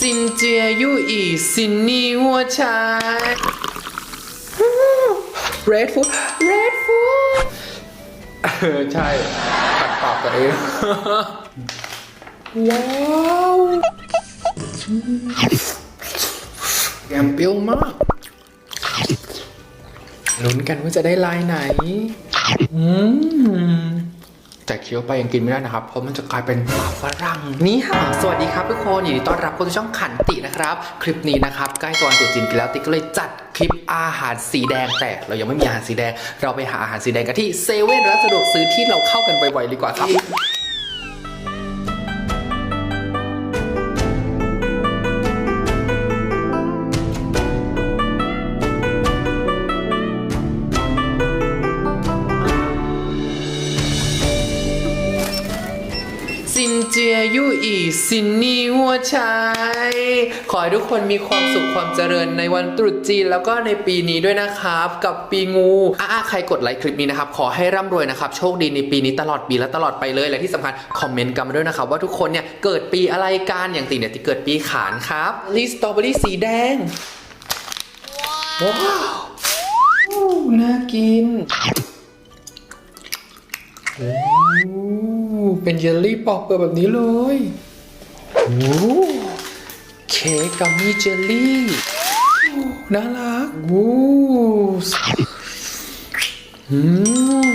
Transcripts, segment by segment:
ซินเจียยู่อีซินนี่หัวชาย Red food Red food เออใช่ตัดปากตัวเอง ว้าวแกมเปรี้ยวมากลุ้นกันว่าจะได้ลายไหน อืม แต่เคี้ยวไปยังกินไม่ได้นะครับ เพราะมันจะกลายเป็นหมาฝรั่งนี่ค่ะสวัสดีครับทุกคนยินดีต้อนรับเข้าสู่ช่องขันตินะครับ คลิปนี้นะครับใกล้ตัววันตรุษจีนกันแล้วติ๊กก็เลยจัดคลิปอาหารสีแดงแต่เรายังไม่มีอาหารสีแดง เราไปหาอาหารสีแดงกันที่เซเว่นร้านสะดวกซื้อที่เราเข้ากันบ่อยๆดีกว่าครับ ซินนี่หัวชายขอให้ทุกคนมีความสุขความเจริญในวันตรุษจีนแล้วก็ในปีนี้ด้วยนะครับ กับปีงูอ่าใครกดไลค์คลิปนี้นะครับ ขอให้ร่ำรวยนะครับ โชคดีในปีนี้ตลอดปีและตลอดไปเลย และที่สำคัญคอมเมนต์กันมาด้วยนะครับ ว่าทุกคนเนี่ยเกิดปีอะไรกันอย่างติเนี่ยที่เกิดปีขานครับลิสตรอเบอรี่สีแดงว้าวน่ากินโอ้เป็นเยลลี่ปอกเปลือกแบบนี้เลย โอ้เค้กกัมมี่เจลลี่น่ารักโอ้อืม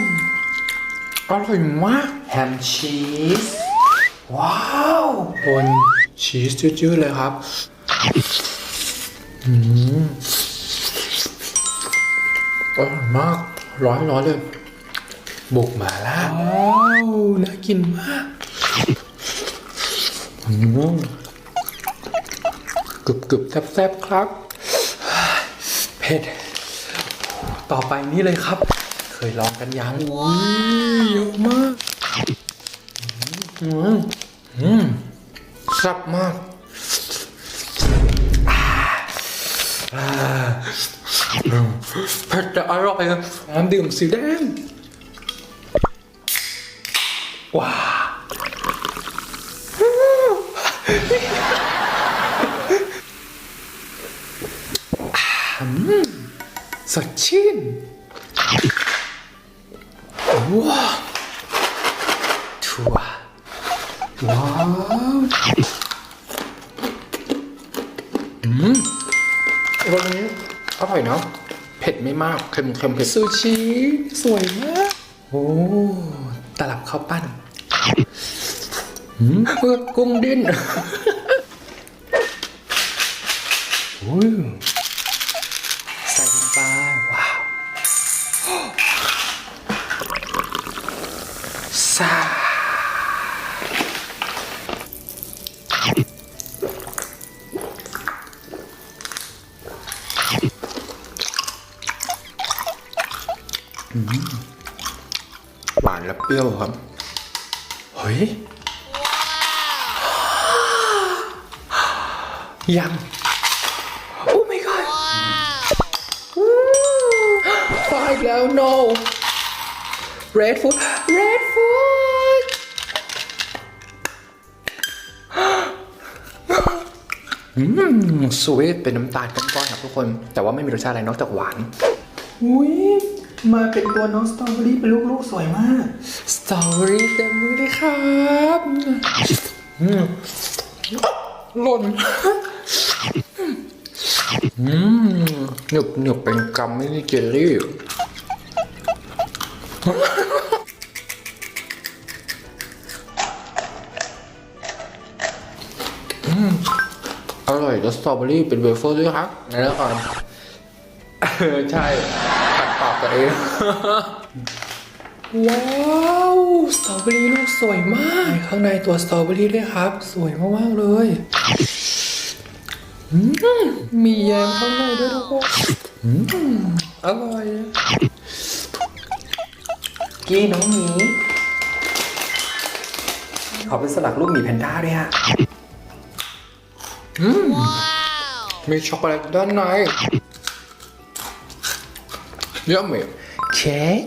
อร่อยมากแฮมชีส ว้าวบนชีสจืดๆเลยครับอืมอร่อยมาก ร้อนๆเลย บุกมาล่าว้าว น่ากินมาก กรึบกรึบแซ่บแซ่บๆครับ เผ็ด ต่อไปนี่เลยครับ เคยลองกันยังอุ้ยเยอะมากอืมอืมแซ่บมากอ่าอ่าอืมเผ็ดแต่อร่อยน้ำดื่มสีแดงว้าว อืมสดชื่นว้าวถั่วว้าวอืมวันนี้อร่อยเนาะเผ็ดไม่มากเค็มเค็มเผ็ดซูชิสวยมากโอ้ตลับข้าวปั้นหืมเออกุ้งดิ้นอุ้ย ใส่ลงไปว้าวซาอืมหวานและเปรี้ยวครับ เฮ้ย ยัง แล้ว no red food red food อืมสวีทเป็นน้ำตาลก้อนๆครับทุกคน แต่ว่าไม่มีรสชาติอะไรนอกจากหวาน อุ้ยมาเป็นตัวน้องสตรอเบอรี่เป็นลูกๆสวยมาก สตรอเบอรี่เต็มมือเลยครับอืมหล่นอืมหนึบหนึบเป็นกำไม่ได้เจลลี่ อร่อยแล้วสตรอเบอรี่เป็นเวเฟอร์ด้วยครับไหนแล้วก่อนเออใช่ตัดปากตัวเอง ว้าว สตรอเบอรี่ลูกสวยมาก ข้างในตัวสตรอเบอรี่ด้วยครับ สวยมาก ๆ เลย มีแยมข้างในด้วยทุกคนอร่อย กี้น้องหมีขอเป็นสลักรูปหมีแพนด้าด้วยฮะอืมมีช็อกโกแลตด้านในเยอะไหมเค้ก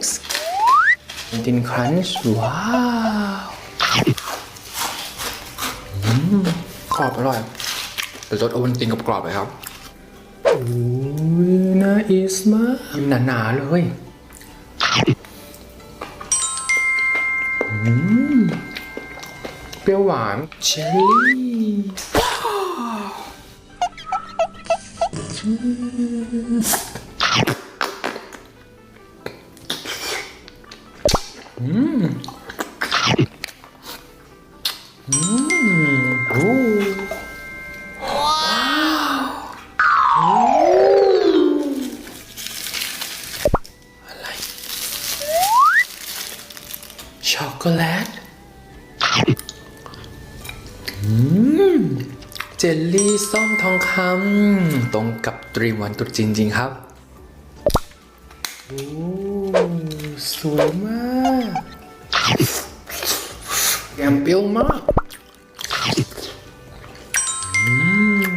ดินครันช์ว้าวอืมขอบอร่อยเป็นรสโอวัลตินกรอบๆเลยครับ โอ้ยน่าอิสมากหนาๆเลย อืมเปรี้ยวหวานเชลลี่อืมอืม ช็อกโกแลตอืมเจลลี่ส้มทองคำตรงกับตรีมวันตรุษจีนจริงครับโอ้สวยมากแกมเปรี้ยวมากอืม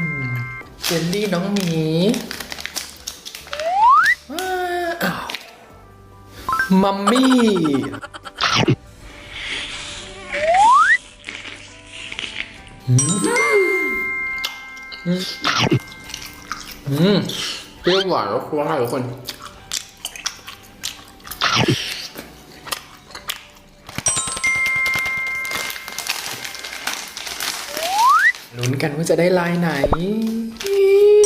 เจลลี่น้องหมีว้าวมัมมี่ อืมเปรี้ยวหวานแล้วคุ้มมากทุกคนลุ้นกันว่าจะได้ลายไหนอี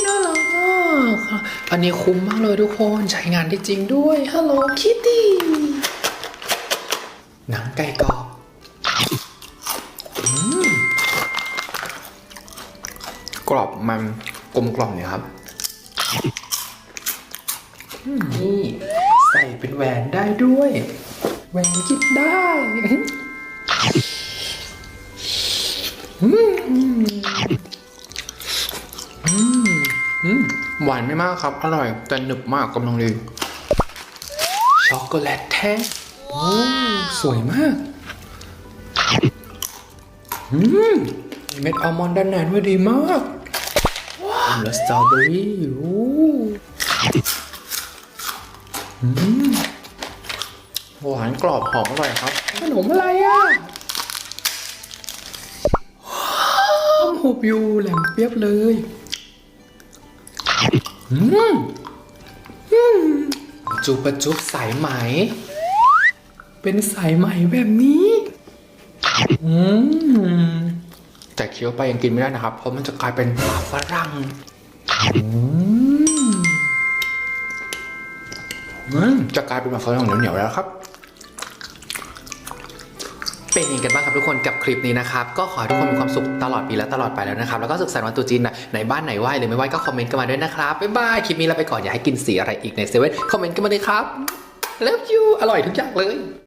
น่ารักมากค่ะอันนี้คุ้มมากเลยทุกคนใช้งานได้จริงด้วยฮัลโหลคิตตี้หนังไก่กรอบ รอบมันกลมกล่อมเนี่ยครับ นี่ใส่เป็นแหวนได้ด้วย แหวนคิดได้หวานไม่มากครับ อร่อย แต่หนึบมากกำลังดีช็อกโกแลตแท้โอ้สวยมากอืมเม็ดอัลมอนด์ด้านในด้วยดีมาก ว้าวแล้วสตรอเบอรี่โอ้อืมหวานกรอบหอมอร่อยครับ ขนมอะไรอะว้าวหุบอยู่แหลมเปียบเลยอืมอืมจูปะจุบสายไหม เป็นสายไหมแบบนี้ อืม แต่เคี้ยวไปยังกินไม่ได้นะครับ เพราะมันจะกลายเป็นหมาฝรั่งอืมอืมจะกลายเป็นหมาฝรั่งเหนียวๆแล้วครับเป็นยังไงกันบ้างครับทุกคนกับคลิปนี้นะครับก็ขอให้ทุกคนมีความสุขตลอดปีและตลอดไปแล้วนะครับแล้วก็สุขสันต์วันตรุษจีนนะในบ้านไหนไหวหรือไม่ไหวก็คอมเมนต์กันมาด้วยนะครับบ๊ายบายคลิปนี้เราไปก่อนอยากให้กินสีอะไรอีกในเซเว่นคอมเมนต์กันมาเลยครับ Love you อร่อยทุกอย่างเลย